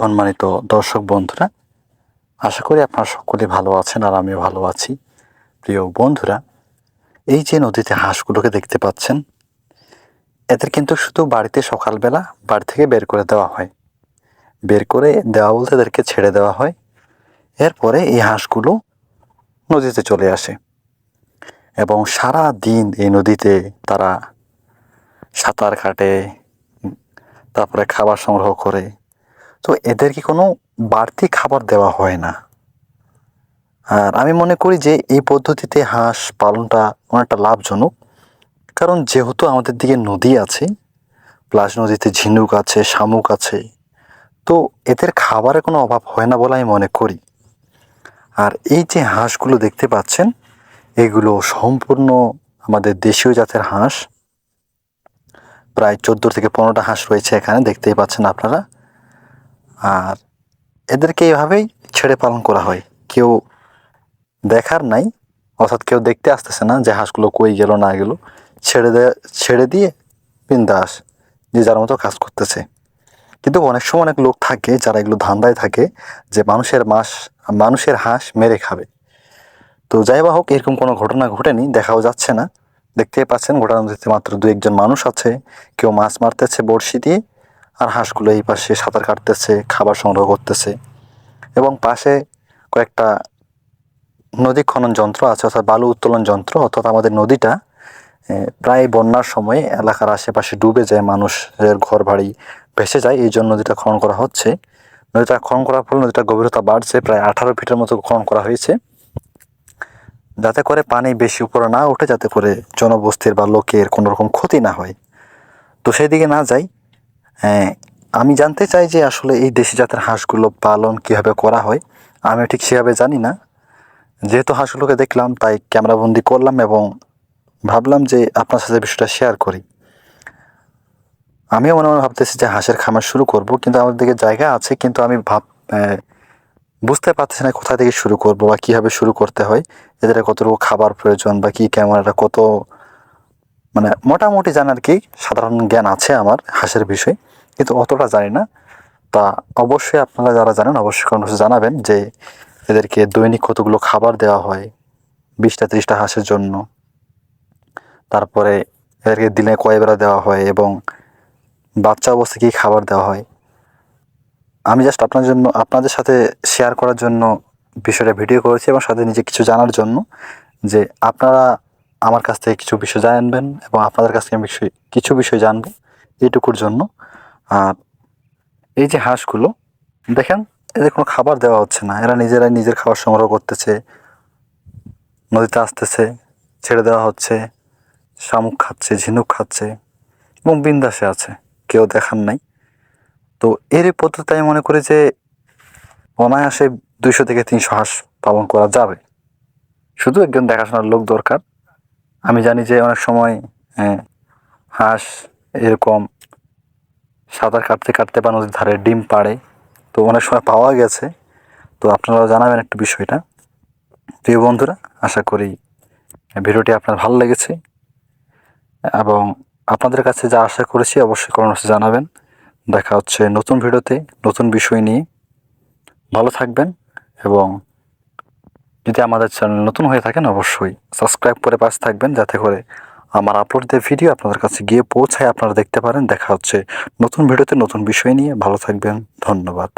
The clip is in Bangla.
সম্মানিত দর্শক বন্ধুরা, আশা করি আপনারা সকলে ভালো আছেন আর আমিও ভালো আছি। প্রিয় বন্ধুরা, এই যে নদীতে হাঁসগুলোকে দেখতে পাচ্ছেন, এদের কিন্তু শুধু বাড়িতে সকালবেলা বাড়ি থেকে বের করে দেওয়া হয়। বের করে দেওয়া বলতে এদেরকে ছেড়ে দেওয়া হয়। এরপরে এই হাঁসগুলো নদীতে চলে আসে। এবং সারা দিন এই নদীতে তারা সাঁতার কাটে, তারপরে খাবার সংগ্রহ করে তো এদেরকে কোনো বাড়তি খাবার দেওয়া হয় না? আর আমি মনে করি যে এই পদ্ধতিতে হাঁস পালনটা অনেকটা লাভজনক। কারণ যেহেতু আমাদের দিকে নদী আছে, প্লাস নদীতে ঝিনুক আছে, শামুক আছে, তো এদের খাবারের কোনো অভাব হয় না বলে আমি মনে করি। আর এই যে হাঁসগুলো দেখতে পাচ্ছেন, এগুলো সম্পূর্ণ আমাদের দেশীয় জাতের হাঁস। প্রায় চোদ্দ থেকে পনেরোটা হাঁস রয়েছে এখানে, দেখতেই পাচ্ছেন আপনারা। আর এদেরকে এইভাবেই ছেড়ে পালন করা হয়। কেউ দেখার নাই, অর্থাৎ কেউ দেখতে আসতেছে না যে হাঁসগুলো কই গেল, না গেল। ছেড়ে দে ছেড়ে দিয়ে বিন্দাস যে যার মতো কাজ করতেছে। কিন্তু অনেক সময় অনেক লোক থাকে যারা এগুলো ধান্দায় থাকে যে মানুষের মাস, মানুষের হাঁস মেরে খাবে। তো যাই বা হোক, এরকম কোনো ঘটনা ঘটেনি, দেখাও যাচ্ছে না। দেখতেই পাচ্ছেন নদীতে মাত্র দু একজন মানুষ আছে। কেউ মাছ মারতেছে বড়শি দিয়ে আর হাঁসগুলো এই পাশে সাঁতার কাটতেছে, খাবার সংগ্রহ করতেছে। এবং পাশে কয়েকটা নদী খনন যন্ত্র আছে, অর্থাৎ বালু উত্তোলন যন্ত্র, অর্থাৎ আমাদের নদীটা প্রায় বন্যার সময় এলাকার আশেপাশে ডুবে যায়, মানুষের ঘর বাড়ি ভেসে যায়, এই জন্য নদীটা খনন করা হচ্ছে। নদীটা খনন করার ফলে নদীটা গভীরতা বাড়ছে, প্রায় আঠারো ফিটের মতো খনন করা হয়েছে। যাতে করে পানি বেশি উপরে না ওঠে, যাতে করে জনবস্তির বা লোকের কোনো রকম ক্ষতি না হয়। তো সেদিকে না যাই আমি জানতে চাই যে আসলে এই দেশি জাতের হাঁসগুলো পালন কীভাবে করা হয়। আমি ঠিক সেভাবে জানি না। যেহেতু হাঁসগুলোকে দেখলাম, তাই ক্যামেরাবন্দি করলাম এবং ভাবলাম যে আপনার সাথে বিষয়টা শেয়ার করি। আমিও মনে মনে ভাবতেছি যে হাঁসের খামার শুরু করব, কিন্তু আমাদের দিকে জায়গা আছে, কিন্তু আমি ভাব বুঝতে পারতেছি না কোথা থেকে শুরু করব বা কীভাবে শুরু করতে হয়, এদের কতটুকু খাবার প্রয়োজন বা কী ক্যামেরাটা কত মানে মোটামুটি জানার কি সাধারণ জ্ঞান আছে আমার হাঁসের বিষয়ে, কিন্তু অতটা জানি না। তা অবশ্যই আপনারা যারা জানেন, অবশ্যই কোনো জানাবেন যে এদেরকে দৈনিক কতগুলো খাবার দেওয়া হয়, বিশটা, ত্রিশটা হাঁসের জন্য। তারপরে এদেরকে দিনে কয় বেলা দেওয়া হয় এবং বাচ্চা অবস্থায় কী খাবার দেওয়া হয়। আমি জাস্ট আপনার জন্য, আপনাদের সাথে শেয়ার করার জন্য বিষয়টা ভিডিও করেছি এবং সাথে নিজে কিছু জানার জন্য যে আপনারা আমার কাছ থেকে কিছু বিষয় জানবেন এবং আপনাদের কাছ থেকে বিষয় কিছু বিষয় জানব এইটুকুর জন্য। আর এই যে হাঁসগুলো, দেখেন, এদের কোনো খাবার দেওয়া হচ্ছে না। এরা নিজেরাই নিজের খাবার সংগ্রহ করতেছে, নদীতে আসতেছে, ছেড়ে দেওয়া হচ্ছে, শামুক খাচ্ছে, ঝিনুক খাচ্ছে এবং বিন্দাসে আছে, কেউ দেখার নাই। তো এর পদ্ধতি আমি মনে করি যে অনায়াসে দুইশো থেকে তিনশো হাঁস পালন করা যাবে। শুধু একজন দেখাশোনার লোক দরকার আমি জানি যে অনেক সময় হাঁস এরকম সাঁতার কাটতে কাটতে বা নদীর ধারে ডিম পাড়ে, তো অনেক সময় পাওয়া গেছে। তো আপনারাও জানাবেন একটু বিষয়টা। প্রিয় বন্ধুরা, আশা করি ভিডিওটি আপনার ভালো লেগেছে এবং আপনাদের কাছে যা আশা করেছি অবশ্যই কমেন্টস জানাবেন। দেখা হচ্ছে নতুন ভিডিওতে নতুন বিষয় নিয়ে। ভালো থাকবেন এবং যদি আমাদের চ্যানেল নতুন হয়ে থাকেন, অবশ্যই সাবস্ক্রাইব করে পাশে থাকবেন যাতে করে আমার আপলোড দেওয়া ভিডিও আপনাদের কাছে গিয়ে পৌঁছায় আপনারা দেখতে পারেন। দেখা হচ্ছে নতুন ভিডিওতে নতুন বিষয় নিয়ে। ভালো থাকবেন। ধন্যবাদ।